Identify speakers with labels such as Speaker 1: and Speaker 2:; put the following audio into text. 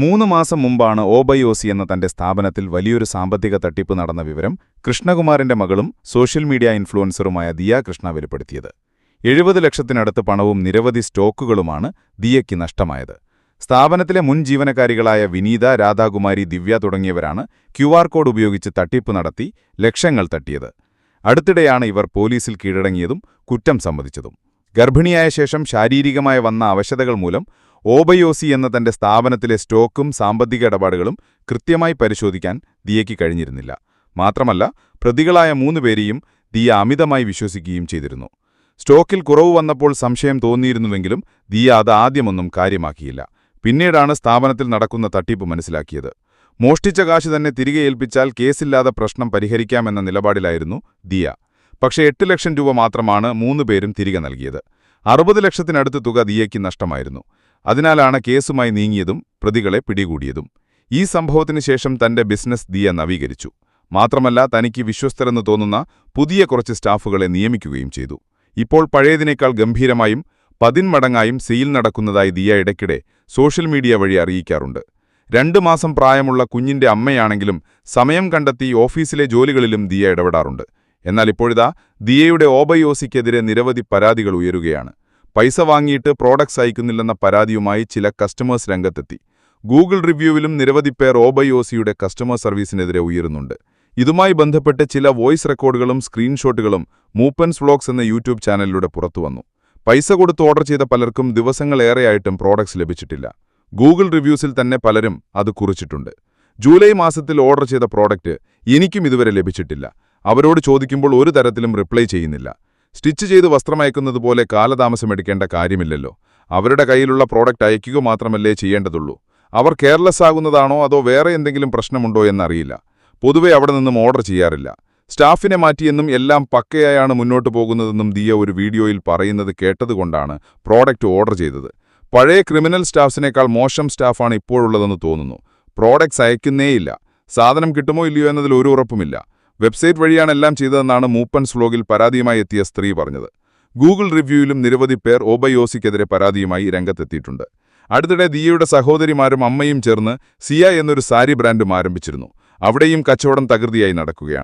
Speaker 1: മൂന്ന് മാസം മുമ്പാണ് ഓബയോസി എന്ന തന്റെ സ്ഥാപനത്തിൽ വലിയൊരു സാമ്പത്തിക തട്ടിപ്പ് നടന്ന വിവരം കൃഷ്ണകുമാറിന്റെ മകളും സോഷ്യൽ മീഡിയ ഇൻഫ്ലുവൻസറുമായ ദിയ കൃഷ്ണ വെളിപ്പെടുത്തിയത്. എഴുപത് ലക്ഷത്തിനടുത്ത് പണവും നിരവധി സ്റ്റോക്കുകളുമാണ് ദിയയ്ക്ക് നഷ്ടമായത്. സ്ഥാപനത്തിലെ മുൻ ജീവനക്കാരികളായ വിനീത രാധാകുമാരി ദിവ്യ തുടങ്ങിയവരാണ് ക്യു കോഡ് ഉപയോഗിച്ച് തട്ടിപ്പ് നടത്തി ലക്ഷങ്ങൾ തട്ടിയത്. അടുത്തിടെയാണ് ഇവർ പോലീസിൽ കീഴടങ്ങിയതും കുറ്റം സമ്മതിച്ചതും. ഗർഭിണിയായ ശേഷം ശാരീരികമായി വന്ന അവശതകൾ മൂലം ഓബയോസി എന്ന തന്റെ സ്ഥാപനത്തിലെ സ്റ്റോക്കും സാമ്പത്തിക ഇടപാടുകളും കൃത്യമായി പരിശോധിക്കാൻ ദിയയ്ക്ക് കഴിഞ്ഞിരുന്നില്ല. മാത്രമല്ല പ്രതികളായ മൂന്നുപേരെയും ദിയ അമിതമായി വിശ്വസിക്കുകയും ചെയ്തിരുന്നു. സ്റ്റോക്കിൽ കുറവ് വന്നപ്പോൾ സംശയം തോന്നിയിരുന്നുവെങ്കിലും ദിയ അത് ആദ്യമൊന്നും കാര്യമാക്കിയില്ല. പിന്നീടാണ് സ്ഥാപനത്തിൽ നടക്കുന്ന തട്ടിപ്പ് മനസ്സിലാക്കിയത്. മോഷ്ടിച്ച കാശ് തന്നെ തിരികെ ഏൽപ്പിച്ചാൽ കേസില്ലാതെ പ്രശ്നം പരിഹരിക്കാമെന്ന നിലപാടിലായിരുന്നു ദിയ. പക്ഷേ എട്ട് ലക്ഷം രൂപ മാത്രമാണ് മൂന്നുപേരും തിരികെ നൽകിയത്. അറുപത് ലക്ഷത്തിനടുത്ത് തുക ദിയയ്ക്ക് നഷ്ടമായിരുന്നു. അതിനാലാണ് കേസുമായി നീങ്ങിയതും പ്രതികളെ പിടികൂടിയതും. ഈ സംഭവത്തിനു ശേഷം തന്റെ ബിസിനസ് ദിയ നവീകരിച്ചു. മാത്രമല്ല തനിക്ക് വിശ്വസ്തരെന്ന് തോന്നുന്ന പുതിയ കുറച്ച് സ്റ്റാഫുകളെ നിയമിക്കുകയും ചെയ്തു. ഇപ്പോൾ പഴയതിനേക്കാൾ ഗംഭീരമായും പതിന്മടങ്ങായും സെയിൽ നടക്കുന്നതായി ദിയ ഇടയ്ക്കിടെ സോഷ്യൽ മീഡിയ വഴി അറിയിക്കാറുണ്ട്. രണ്ടു മാസം പ്രായമുള്ള കുഞ്ഞിന്റെ അമ്മയാണെങ്കിലും സമയം കണ്ടെത്തി ഓഫീസിലെ ജോലികളിലും ദിയ ഇടപെടാറുണ്ട്. എന്നാൽ ഇപ്പോഴിതാ ദിയയുടെ ഓബയോസിക്കെതിരെ നിരവധി പരാതികൾ ഉയരുകയാണ്. പൈസ വാങ്ങിയിട്ട് പ്രോഡക്ട്സ് അയക്കുന്നില്ലെന്ന പരാതിയുമായി ചില കസ്റ്റമേഴ്സ് രംഗത്തെത്തി. ഗൂഗിൾ റിവ്യൂവിലും നിരവധി പേർ ഓബയോസിയുടെ കസ്റ്റമർ സർവീസിനെതിരെ ഉയരുന്നുണ്ട്. ഇതുമായി ബന്ധപ്പെട്ട് ചില വോയിസ് റെക്കോർഡുകളും സ്ക്രീൻഷോട്ടുകളും മൂപ്പൻസ് വ്ളോഗ്സ് എന്ന യൂട്യൂബ് ചാനലിലൂടെ പുറത്തുവന്നു പൈസ കൊടുത്ത് ഓർഡർ ചെയ്ത പലർക്കും ദിവസങ്ങളേറെയായിട്ടും പ്രോഡക്ട്സ് ലഭിച്ചിട്ടില്ല. ഗൂഗിൾ റിവ്യൂസിൽ തന്നെ പലരും അത് കുറിച്ചിട്ടുണ്ട്. ജൂലൈ മാസത്തിൽ ഓർഡർ ചെയ്ത പ്രോഡക്റ്റ് എനിക്കും ഇതുവരെ ലഭിച്ചിട്ടില്ല. അവരോട് ചോദിക്കുമ്പോൾ ഒരു തരത്തിലും റിപ്ലൈ ചെയ്യുന്നില്ല. സ്റ്റിച്ച് ചെയ്ത് വസ്ത്രമയക്കുന്നത് പോലെ കാലതാമസമെടുക്കേണ്ട കാര്യമില്ലല്ലോ. അവരുടെ കയ്യിലുള്ള പ്രോഡക്റ്റ് അയക്കുക മാത്രമല്ലേ ചെയ്യേണ്ടതുള്ളൂ. അവർ കെയർലെസ് ആകുന്നതാണോ അതോ വേറെ എന്തെങ്കിലും പ്രശ്നമുണ്ടോ എന്നറിയില്ല. പൊതുവെ അവിടെ നിന്നും ഓർഡർ ചെയ്യാറില്ല. സ്റ്റാഫിനെ മാറ്റിയെന്നും എല്ലാം പക്കയായാണ് മുന്നോട്ട് പോകുന്നതെന്നും ദിയ ഒരു വീഡിയോയിൽ പറയുന്നത് കേട്ടതുകൊണ്ടാണ് പ്രോഡക്റ്റ് ഓർഡർ ചെയ്തത്. പഴയ ക്രിമിനൽ സ്റ്റാഫ്സിനേക്കാൾ മോശം സ്റ്റാഫാണ് ഇപ്പോഴുള്ളതെന്ന് തോന്നുന്നു. പ്രോഡക്റ്റ്സ് അയക്കുന്നേയില്ല. സാധനം കിട്ടുമോ ഇല്ലയോ എന്നതിൽ ഒരു ഉറപ്പുമില്ല. വെബ്സൈറ്റ് വഴിയാണ് എല്ലാം ചെയ്തതെന്നാണ് മൂപ്പൻസ് വ്ലോഗിൽ പരാതിയുമായി എത്തിയ സ്ത്രീ പറഞ്ഞത്. ഗൂഗിൾ റിവ്യൂയിലും നിരവധി പേർ ഓബയോസിക്കെതിരെ പരാതിയുമായി രംഗത്തെത്തിയിട്ടുണ്ട്. അടുത്തിടെ ദിയയുടെ സഹോദരിമാരും അമ്മയും ചേർന്ന് സിയ എന്നൊരു സാരി ബ്രാൻഡും ആരംഭിച്ചിരുന്നു. അവിടെയും കച്ചവടം തകൃതിയായി നടക്കുകയാണ്.